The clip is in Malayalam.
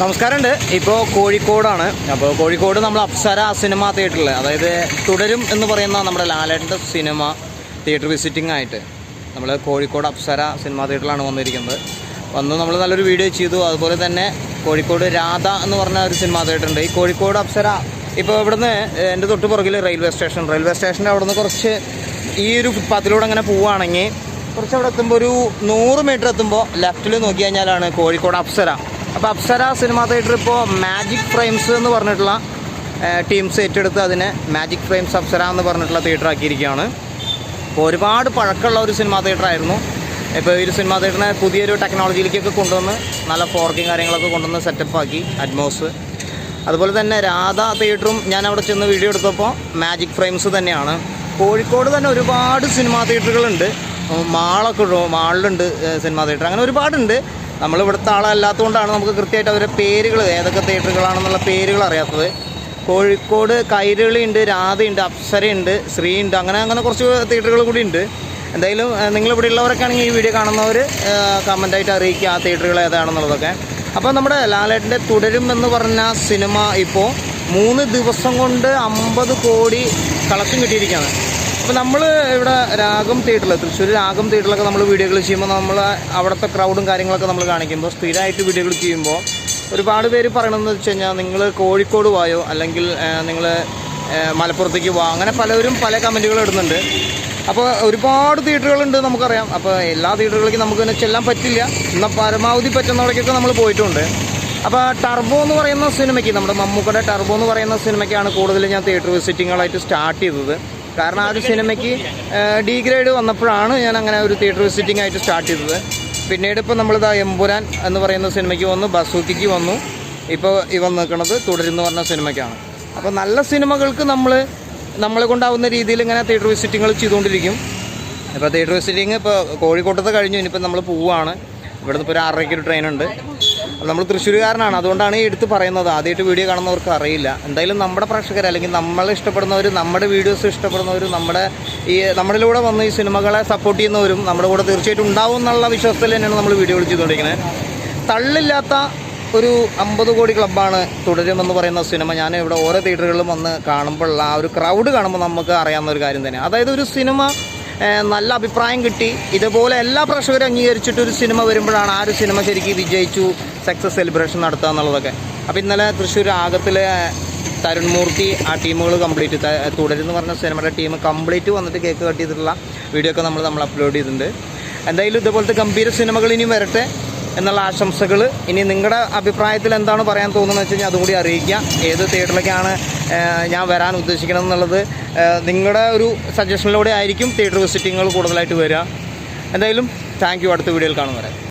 നമസ്കാരമുണ്ട്. ഇപ്പോൾ കോഴിക്കോടാണ്. അപ്പോൾ കോഴിക്കോട് നമ്മൾ അപ്സര സിനിമ തിയേറ്ററിൽ അതായത് തുടരും എന്ന് പറയുന്ന നമ്മുടെ ലാലേട്ടന്റെ സിനിമ തിയേറ്റർ വിസിറ്റിംഗ് ആയിട്ട് നമ്മൾ കോഴിക്കോട് അപ്സര സിനിമ തിയേറ്ററിലാണ് വന്നിരിക്കുന്നത്. വന്ന് നമ്മൾ നല്ലൊരു വീഡിയോ ചെയ്തു. അതുപോലെ തന്നെ കോഴിക്കോട് രാധ എന്ന് പറഞ്ഞ ഒരു സിനിമ തിയേറ്റർ ഉണ്ട് ഈ കോഴിക്കോട് അപ്സര ഇപ്പോൾ ഇവിടുന്ന് എന്റെ തൊട്ട് പുറകിൽ റെയിൽവേ സ്റ്റേഷൻ. റെയിൽവേ സ്റ്റേഷന്റെ അവിടെ നിന്ന് കുറച്ച് ഈ ഒരു ഫുട്പാത്തിലൂടെ അങ്ങനെ പോവുകയാണെങ്കിൽ കുറച്ച് അവിടെ എത്തുമ്പോൾ ഒരു നൂറ് മീറ്റർ എത്തുമ്പോൾ ലെഫ്റ്റിൽ നോക്കി കഴിഞ്ഞാലാണ് കോഴിക്കോട് അപ്സര. അപ്പോൾ അപ്സര സിനിമാ തിയേറ്റർ ഇപ്പോൾ മാജിക് ഫ്രെയിംസ് എന്ന് പറഞ്ഞിട്ടുള്ള ടീംസ് ഏറ്റെടുത്ത് അതിനെ മാജിക് ഫ്രെയിംസ് അപ്സര എന്ന് പറഞ്ഞിട്ടുള്ള തിയേറ്റർ ആക്കിയിരിക്കുകയാണ്. അപ്പോൾ ഒരുപാട് പഴക്കമുള്ള ഒരു സിനിമാ തിയേറ്റർ ആയിരുന്നു. ഇപ്പോൾ ഈ ഒരു സിനിമാ തിയേറ്ററിനെ പുതിയൊരു ടെക്നോളജിയിലേക്കൊക്കെ കൊണ്ടുവന്ന് നല്ല ഫോർക്കിങ് കാര്യങ്ങളൊക്കെ കൊണ്ടുവന്ന് സെറ്റപ്പ് ആക്കി അറ്റ്മോസ് അതുപോലെ തന്നെ രാധ തിയേറ്ററും ഞാൻ അവിടെ ചെന്ന് വീഡിയോ എടുത്തപ്പോൾ മാജിക് ഫ്രെയിംസ് തന്നെയാണ്. കോഴിക്കോട് തന്നെ ഒരുപാട് സിനിമാ തിയേറ്ററുകളുണ്ട് മാളൊക്കെ മാളിലുണ്ട് സിനിമാ തിയേറ്റർ അങ്ങനെ ഒരുപാടുണ്ട്. നമ്മൾ ഇവിടുത്തെ ആളല്ലാത്തതുകൊണ്ടാണ് നമുക്ക് കൃത്യമായിട്ട് അവരുടെ പേരുകൾ ഏതൊക്കെ തിയേറ്ററുകളാണെന്നുള്ള പേരുകൾ അറിയാത്തത്. കോഴിക്കോട് കൈരളി ഉണ്ട് രാധയുണ്ട് അപ്സരയുണ്ട് ശ്രീയുണ്ട് അങ്ങനെ അങ്ങനെ കുറച്ച് തിയേറ്ററുകൾ കൂടി ഉണ്ട്. എന്തായാലും നിങ്ങൾ ഇവിടെ ഉള്ളവരൊക്കെ ആണെങ്കിൽ ഈ വീഡിയോ കാണുന്നവർ കമന്റായിട്ട് അറിയിക്കുക ആ തിയേറ്ററുകൾ ഏതാണെന്നുള്ളതൊക്കെ. അപ്പോൾ നമ്മുടെ ലാലേട്ടന്റെ തുടരും എന്ന് പറഞ്ഞ സിനിമ ഇപ്പോൾ മൂന്ന് ദിവസം കൊണ്ട് അമ്പത് കോടി കളക്ഷൻ കിട്ടിയിരിക്കുകയാണ്. അപ്പോൾ നമ്മൾ ഇവിടെ രാഗം തിയേറ്ററിൽ തൃശ്ശൂർ രാഗം തിയേറ്ററിലൊക്കെ നമ്മൾ വീഡിയോകൾ ചെയ്യുമ്പോൾ നമ്മൾ അവിടുത്തെ ക്രൗഡും കാര്യങ്ങളൊക്കെ നമ്മൾ കാണിക്കുമ്പോൾ സ്ഥിരമായിട്ട് വീഡിയോകൾ ചെയ്യുമ്പോൾ ഒരുപാട് പേര് പറയണമെന്ന് വെച്ച് കഴിഞ്ഞാൽ നിങ്ങൾ കോഴിക്കോട് പോയോ അല്ലെങ്കിൽ നിങ്ങൾ മലപ്പുറത്തേക്ക് വാ? അങ്ങനെ പലരും പല കമന്റുകൾ ഇടുന്നുണ്ട്. അപ്പോൾ ഒരുപാട് തിയേറ്ററുകളുണ്ട് നമുക്കറിയാം. അപ്പോൾ എല്ലാ തിയേറ്ററുകളിലേക്കും നമുക്ക് തന്നെ ചെല്ലാൻ പറ്റില്ല. എന്നാൽ പരമാവധി പറ്റുന്നവിടേക്കൊക്കെ നമ്മൾ പോയിട്ടുണ്ട്. അപ്പോൾ ടർബോ എന്ന് പറയുന്ന സിനിമയ്ക്ക് നമ്മുടെ മമ്മൂക്കയുടെ ടർബോ എന്ന് പറയുന്ന സിനിമയ്ക്കാണ് കൂടുതൽ ഞാൻ തിയേറ്റർ വിസിറ്റിങ്ങുകളായിട്ട് സ്റ്റാർട്ട് ചെയ്തത്. കാരണം ആ ഒരു സിനിമയ്ക്ക് ഡിഗ്രേഡ് വന്നപ്പോഴാണ് ഞാൻ അങ്ങനെ ഒരു തിയേറ്റർ വിസിറ്റിംഗ് ആയിട്ട് സ്റ്റാർട്ട് ചെയ്തത്. പിന്നീട് ഇപ്പോൾ നമ്മളിതാ എമ്പുരാൻ എന്ന് പറയുന്ന സിനിമയ്ക്ക് വന്നു ബസൂക്കിക്ക് വന്നു. ഇപ്പോൾ ഇവ നിൽക്കുന്നത് തുടരുന്നു പറഞ്ഞ സിനിമയ്ക്കാണ്. അപ്പോൾ നല്ല സിനിമകൾക്ക് നമ്മൾ നമ്മളെ കൊണ്ടാവുന്ന രീതിയിൽ ഇങ്ങനെ തിയേറ്റർ വിസിറ്റിങ്ങൾ ചെയ്തുകൊണ്ടിരിക്കും. ഇപ്പോൾ തിയേറ്റർ വിസിറ്റിംഗ് ഇപ്പോൾ കോഴിക്കോട്ടത്ത് കഴിഞ്ഞു ഇനിയിപ്പോൾ നമ്മൾ പോവുകയാണ് ഇവിടുന്ന് ഇപ്പോൾ ഒരു ആറരയ്ക്ക് ഒരു ട്രെയിൻ ഉണ്ട് അപ്പോൾ നമ്മൾ തൃശ്ശൂരുകാരനാണ്. അതുകൊണ്ടാണ് ഈ എടുത്ത് പറയുന്നത്. ആദ്യമായിട്ട് വീഡിയോ കാണുന്നവർക്ക് അറിയില്ല. എന്തായാലും നമ്മുടെ പ്രേക്ഷകർ അല്ലെങ്കിൽ നമ്മൾ ഇഷ്ടപ്പെടുന്നവർ നമ്മുടെ വീഡിയോസ് ഇഷ്ടപ്പെടുന്നവർ നമ്മുടെ ഈ നമ്മളിലൂടെ വന്ന് ഈ സിനിമകളെ സപ്പോർട്ട് ചെയ്യുന്നവരും നമ്മുടെ കൂടെ തീർച്ചയായിട്ടും ഉണ്ടാവും എന്നുള്ള വിശ്വാസത്തിൽ തന്നെയാണ് നമ്മൾ വീഡിയോകൾ ചെയ്തുകൊണ്ടിരിക്കുന്നത്. തള്ളില്ലാത്ത ഒരു അമ്പത് കോടി ക്ലബ്ബാണ് തുടരുമെന്ന് പറയുന്ന സിനിമ. ഞാൻ ഇവിടെ ഓരോ തിയേറ്ററുകളിലും വന്ന് കാണുമ്പോഴുള്ള ആ ഒരു ക്രൗഡ് കാണുമ്പോൾ നമുക്ക് അറിയാവുന്ന ഒരു കാര്യം തന്നെ. അതായത് ഒരു സിനിമ നല്ല അഭിപ്രായം കിട്ടി. ഇതുപോലെ എല്ലാ പ്രേക്ഷകരും അംഗീകരിച്ചിട്ട് ഒരു സിനിമ വരുമ്പോഴാണ് ആ ഒരു സിനിമ ശരിക്കും വിജയിച്ചു സക്സസ് സെലിബ്രേഷൻ നടത്തുക എന്നുള്ളതൊക്കെ. അപ്പോൾ ഇന്നലെ തൃശ്ശൂർ ആഗത്തിലെ തരുൺമൂർത്തി ആ ടീമുകൾ കംപ്ലീറ്റ് തുടരുന്ന് പറഞ്ഞ സിനിമയുടെ ടീം കംപ്ലീറ്റ് വന്നിട്ട് കേക്ക് കട്ട് ചെയ്തിട്ടുള്ള വീഡിയോ ഒക്കെ നമ്മൾ നമ്മൾ അപ്ലോഡ് ചെയ്തിട്ടുണ്ട്. എന്തായാലും ഇതുപോലത്തെ ഗംഭീര സിനിമകൾ ഇനിയും വരട്ടെ. എന്നുള്ള ആശംസകൾ ഇനി നിങ്ങളുടെ അഭിപ്രായത്തിൽ എന്താണ് പറയാൻ തോന്നുന്നത് വെച്ച് കഴിഞ്ഞാൽ അതും കൂടി അറിയിക്കുക. ഏത് തിയേറ്ററിലേക്കാണ് ഞാൻ വരാൻ ഉദ്ദേശിക്കണം എന്നുള്ളത് നിങ്ങളുടെ ഒരു സജഷനിലൂടെ ആയിരിക്കും തിയേറ്റർ വിസിറ്റിങ്ങുകൾ കൂടുതലായിട്ട് വരിക. എന്തായാലും താങ്ക് യു. അടുത്ത വീഡിയോയിൽ കാണുന്നവരെ